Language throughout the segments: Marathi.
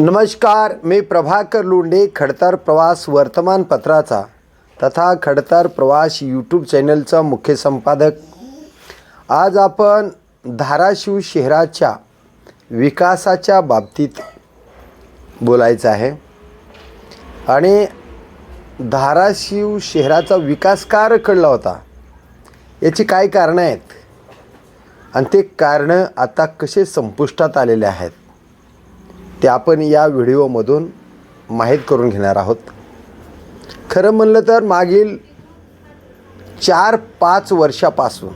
नमस्कार मी प्रभाकर लोंढे खडतर प्रवास वर्तमानपत्राचा तथा खडतर प्रवास यूट्यूब चॅनलचा मुख्य संपादक. आज आपण धाराशिव शहराच्या विकासाच्या बाबतीत बोलायचं आहे. आणि धाराशिव शहराचा विकास का रखडला होता? याची काय कारणं आहेत? आणि ते कारणं आता कसे संपुष्टात आलेले आहेत? ते आपण या व्हिडिओमधून माहीत करून घेणार आहोत. खरं म्हणलं तर मागील चार पाच वर्षापासून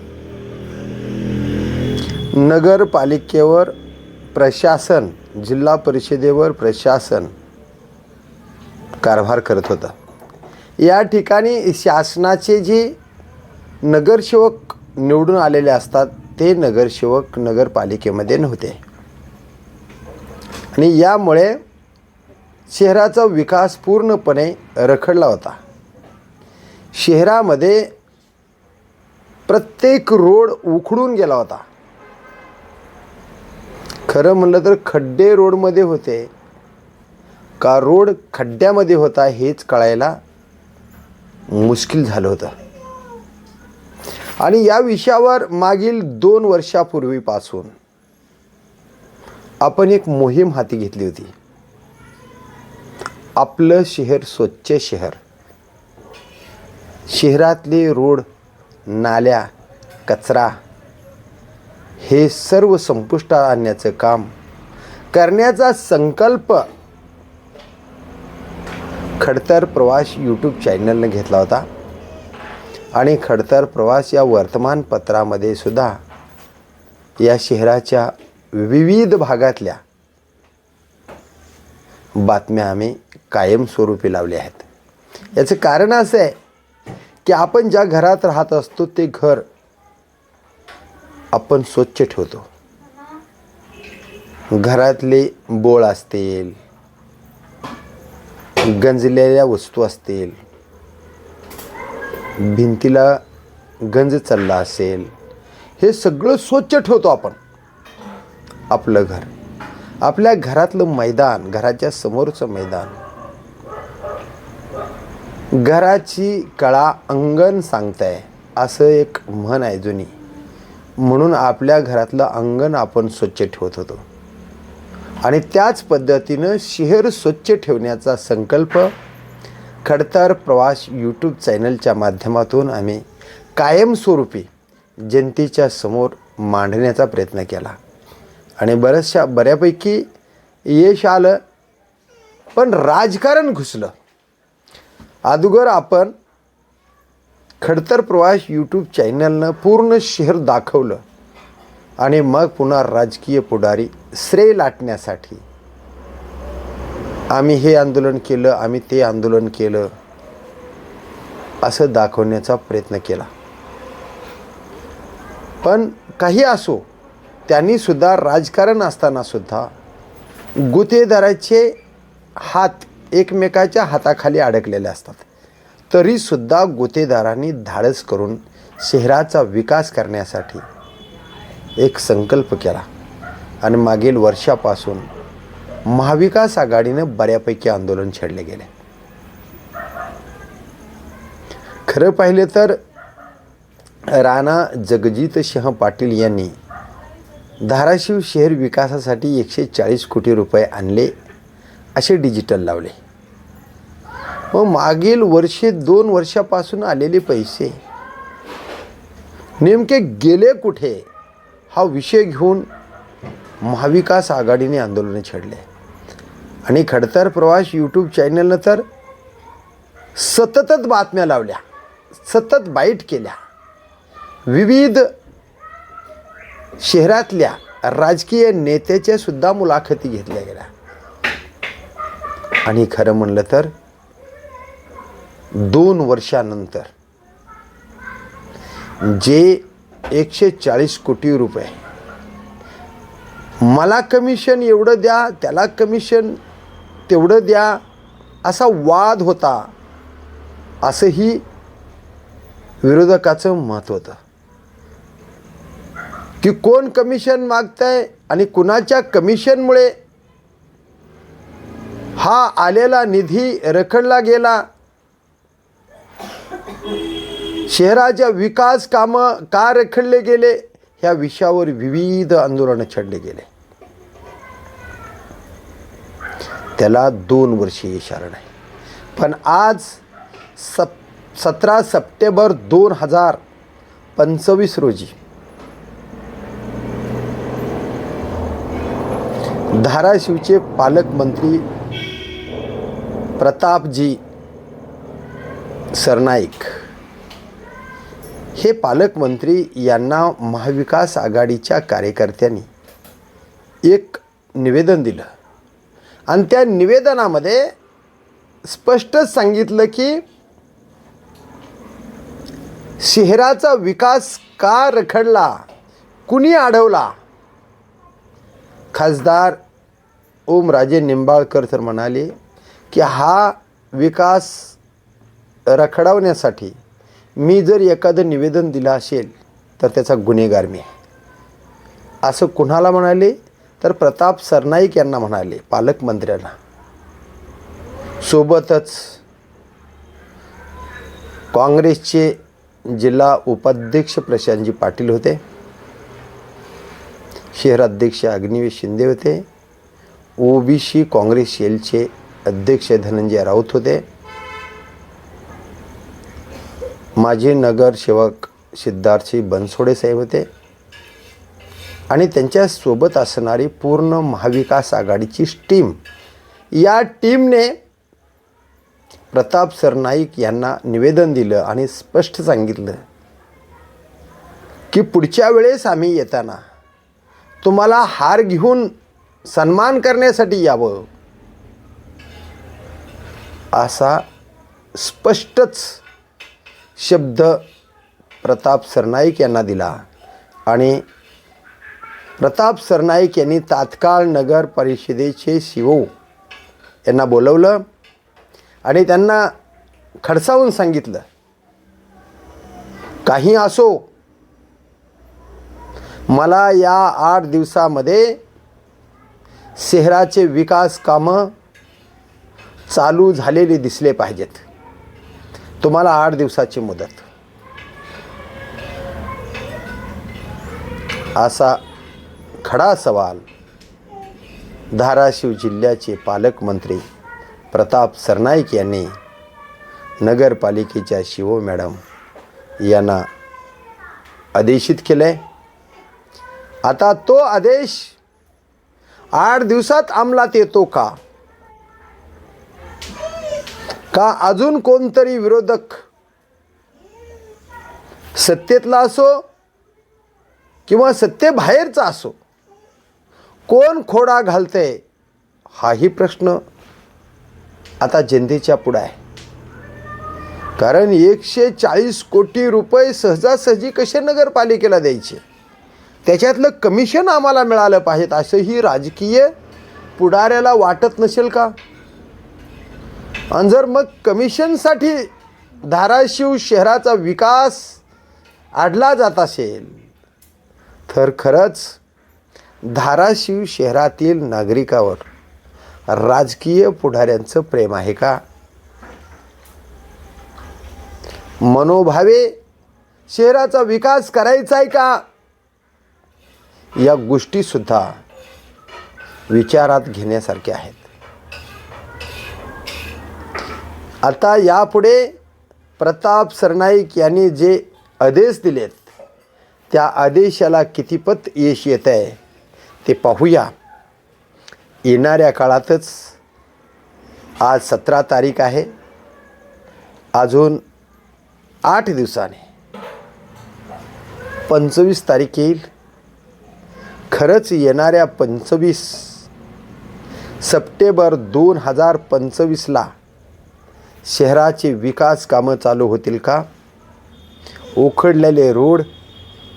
नगरपालिकेवर प्रशासन जिल्हा परिषदेवर प्रशासन कारभार करत होता. या ठिकाणी शासनाचे जे नगरसेवक निवडून आलेले असतात ते नगरसेवक नगरपालिकेमध्ये नव्हते. आणि यामुळे शहराचा विकास पूर्णपणे रखडला होता. शहरामध्ये प्रत्येक रोड उखडून गेला होता. खरं म्हणलं तर खड्डे रोडमध्ये होते. का रोड खड्ड्यामध्ये होता हेच कळायला मुश्किल झालं होतं. आणि या विषयावर मागील दोन वर्षापूर्वीपासून आपण एक मोहीम हाती घेतली होती. आपलं शहर स्वच्छ शहर. शहरातले रोड नाल्या कचरा हे सर्व संपुष्टात आणण्याचं काम करण्याचा संकल्प खडतर प्रवास यूट्यूब चॅनलनं घेतला होता. आणि खडतर प्रवास या वर्तमानपत्रामध्ये सुद्धा या शहराच्या विविध भागातल्या बातम्या आम्ही कायमस्वरूपी लावल्या आहेत. याचं कारण असं आहे की आपण ज्या घरात राहत असतो ते घर आपण स्वच्छ ठेवतो. घरातले बोळ असतील गंजलेल्या वस्तू असतील भिंतीला गंज चालला असेल हे सगळं स्वच्छ ठेवतो आपण. आपलं घर. आपल्या घरातलं मैदान घराच्या समोरचं मैदान. घराची कळा अंगण सांगताय असं एक म्हण आहे जुनी. म्हणून आपल्या घरातलं अंगण आपण स्वच्छ ठेवत होतो. आणि त्याच पद्धतीनं शहर स्वच्छ ठेवण्याचा संकल्प खडतर प्रवास यूट्यूब चॅनलच्या माध्यमातून आम्ही कायमस्वरूपी जनतेच्या समोर मांडण्याचा प्रयत्न केला. आणि बऱ्याचशा बऱ्यापैकी यश आलं पण राजकारण घुसलं. अगोदर आपण खडतर प्रवास यूट्यूब चॅनलनं पूर्ण शहर दाखवलं आणि मग पुन्हा राजकीय पुढारी श्रेय लाटण्यासाठी. आम्ही हे आंदोलन केलं आम्ही ते आंदोलन केलं असं दाखवण्याचा प्रयत्न केला. पण काही असो त्यांनीसुद्धा राजकारण असतानासुद्धा गुतेदाराचे हात एकमेकाच्या हाताखाली अडकलेले असतात. तरीसुद्धा गुतेदारांनी धाडस करून शहराचा विकास करण्यासाठी एक संकल्प केला. आणि मागील वर्षापासून महाविकास आघाडीनं बऱ्यापैकी आंदोलन छेडले गेले. खरं पाहिलं तर राणा जगजितसिंह पाटील यांनी धाराशिव शहर विकासासाठी एकशे चाळीस कोटी रुपये आणले असे डिजिटल लावले. मग मागील वर्षे दोन वर्षापासून आलेले पैसे. नेमके गेले कुठे? हा विषय घेऊन महाविकास आघाडीने आंदोलने छेडले. आणि खडतर प्रवास यूट्यूब चॅनलनं तर सततच बातम्या लावल्या सतत बाईट केल्या. विविध शहरातल्या राजकीय नेत्याच्या सुद्धा मुलाखती घेतल्या गेल्या. आणि खरं म्हणलं तर दोन वर्षानंतर जे एकशे चाळीस कोटी रुपये मला कमिशन एवढं द्या त्याला कमिशन तेवढं द्या असा वाद होता असंही विरोधकाचं मत होतं. की कोण कमिशन मागतंय आणि कुणाच्या कमिशनमुळे हा आलेला निधी रखडला गेला? शहराच्या विकास कामं का रखडले गेले? ह्या विषयावर विविध आंदोलनं छडले गेले. त्याला दोन वर्षे इशारा नाही. पण आज सप सतरा सप्टेंबर दोन हजार पंचवीस रोजी धाराशिवचे पालकमंत्री प्रतापजी सरनाईक. हे पालकमंत्री यांना महाविकास आघाडीच्या कार्यकर्त्यांनी एक निवेदन दिलं. आणि त्या निवेदनामध्ये स्पष्टच सांगितलं की शहराचा विकास का रखडला? कुणी अडवला? खासदार ओमराजे निंबाळकर तर म्हणाले की हा विकास रखडवण्यासाठी मी जर एखादं निवेदन दिलं असेल तर त्याचा गुन्हेगार मी असं कुणाला म्हणाले? तर प्रताप सरनाईक यांना म्हणाले पालकमंत्र्यांना सोबतच काँग्रेसचे जिल्हा उपाध्यक्ष प्रशांतजी पाटील होते. शहराध्यक्ष अग्निवेश शिंदे होते. ओबीसी काँग्रेस सेलचे अध्यक्ष धनंजय राऊत होते. माजी नगरसेवक सिद्धार्थजी बनसोडे साहेब होते. आणि त्यांच्यासोबत असणारी पूर्ण महाविकास आघाडीची टीम. या टीमने प्रताप सरनाईक यांना निवेदन दिलं आणि स्पष्ट सांगितलं की पुढच्या वेळेस आम्ही येताना तुम्हाला हार घेऊन सन्मान करण्यासाठी यावं. असा स्पष्टच शब्द प्रताप सरनाईक यांना दिला. आणि प्रताप सरनाईक यांनी तात्काळ नगर परिषदेचे शिवो यांना बोलवलं आणि त्यांना खडसावून सांगितलं काही असो मला या आठ दिवसामध्ये शहराचे विकास कामं चालू झालेले दिसले पाहिजेत. तुम्हाला आठ दिवसाची मुदत. असा खडा सवाल धाराशिव जिल्ह्याचे पालकमंत्री प्रताप सरनाईक यांनी नगरपालिकेच्या शिवो मॅडम यांना आदेशित केलं आहे आता तो आदेश आठ दिवसात अंमलात येतो का? का अजून कोणतरी विरोधक सत्तेतला असो किंवा सत्तेबाहेरचा असो कोण खोडा घालते हाही प्रश्न आता जनतेच्या पुढं आहे. कारण एकशे चाळीस कोटी रुपये सहजासहजी कसे नगरपालिकेला द्यायचे? त्याच्यातलं कमिशन आम्हाला मिळालं पाहिजेत असंही राजकीय पुढाऱ्याला वाटत नसेल का? आणि जर मग कमिशनसाठी धाराशिव शहराचा विकास आडला जात असेल तर खरंच धाराशिव शहरातील नागरिकावर राजकीय पुढाऱ्यांचं प्रेम आहे का? मनोभावे शहराचा विकास करायचा आहे का? या गोष्टीसुद्धा विचारात घेण्यासारख्या आहेत. आता यापुढे प्रताप सरनाईक यांनी जे आदेश दिलेत त्या आदेशाला कितीपत यश येत आहे ते पाहूया. येणाऱ्या काळातच आज सतरा तारीख आहे. अजून आठ दिवसाने पंचवीस तारीख येईल. खरंच येणाऱ्या पंचवीस सप्टेंबर दोन हजार पंचवीसला शहराचे विकास कामं चालू होतील का? उखडलेले रोड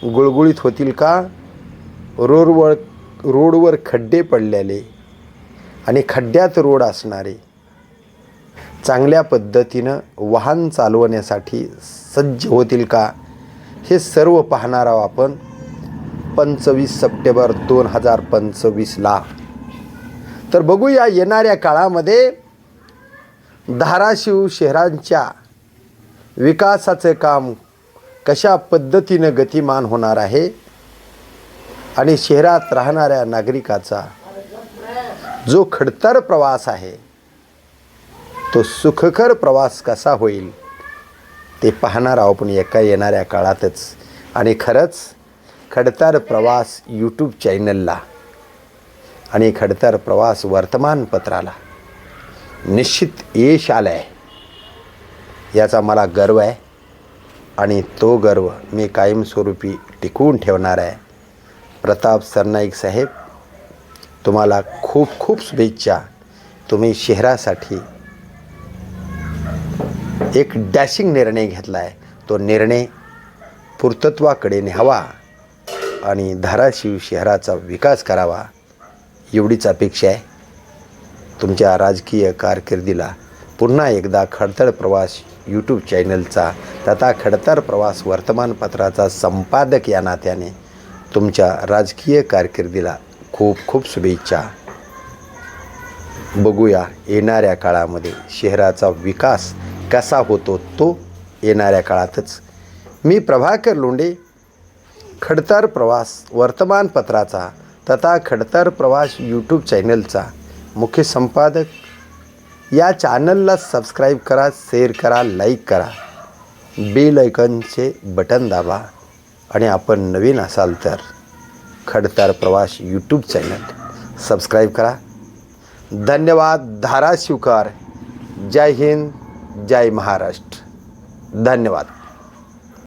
गुळगुळीत होतील का? रोडवर रोडवर खड्डे पडलेले आणि खड्ड्यात रोड असणारे. चांगल्या पद्धतीनं वाहन चालवण्यासाठी सज्ज होतील का? हे सर्व पाहणार आहोत आपण. पंचवीस सप्टेंबर दोन हजार पंचवीसला. तर बघूया येणाऱ्या काळामध्ये धाराशिव शहरांच्या विकासाचं काम कशा पद्धतीनं गतिमान होणार आहे आणि शहरात राहणाऱ्या नागरिकाचा जो खडतर प्रवास आहे तो सुखकर प्रवास कसा होईल ते पाहणार आहोत आपण एका येणाऱ्या काळातच. आणि खरंच खडतर प्रवास यूट्यूब चॅनलला आणि खडतर प्रवास वर्तमानपत्राला. निश्चित यश आलं आहे याचा मला गर्व आहे आणि तो गर्व मी कायमस्वरूपी टिकवून ठेवणार आहे. प्रताप सरनाईक साहेब तुम्हाला खूप खूप शुभेच्छा. तुम्ही शहरासाठी एक डॅशिंग निर्णय घेतला आहे तो निर्णय पूर्तत्वाकडे न्यावा. आणि धाराशिव शहराचा विकास करावा एवढीच अपेक्षा आहे. तुमच्या राजकीय कारकिर्दीला पुन्हा एकदा खडतर प्रवास यूट्यूब चॅनलचा तथा खडतर प्रवास वर्तमानपत्राचा संपादक या नात्याने तुमच्या राजकीय कारकिर्दीला खूप खूप शुभेच्छा. बघूया येणाऱ्या काळामध्ये शहराचा विकास कसा होतो तो येणाऱ्या काळातच. मी प्रभाकर लोंडे खडतर प्रवास वर्तमानपत्राचा तथा खडतर प्रवास यूट्यूब चॅनलचा. मुख्य संपादक या चॅनलला सबस्क्राईब करा शेअर करा लाईक करा. बेल ऐकनचे बटन दाबा आणि आपण नवीन असाल तर खडतर प्रवास यूट्यूब चॅनल सबस्क्राईब करा. धन्यवाद धाराशिवकार. जय हिंद जय महाराष्ट्र. धन्यवाद.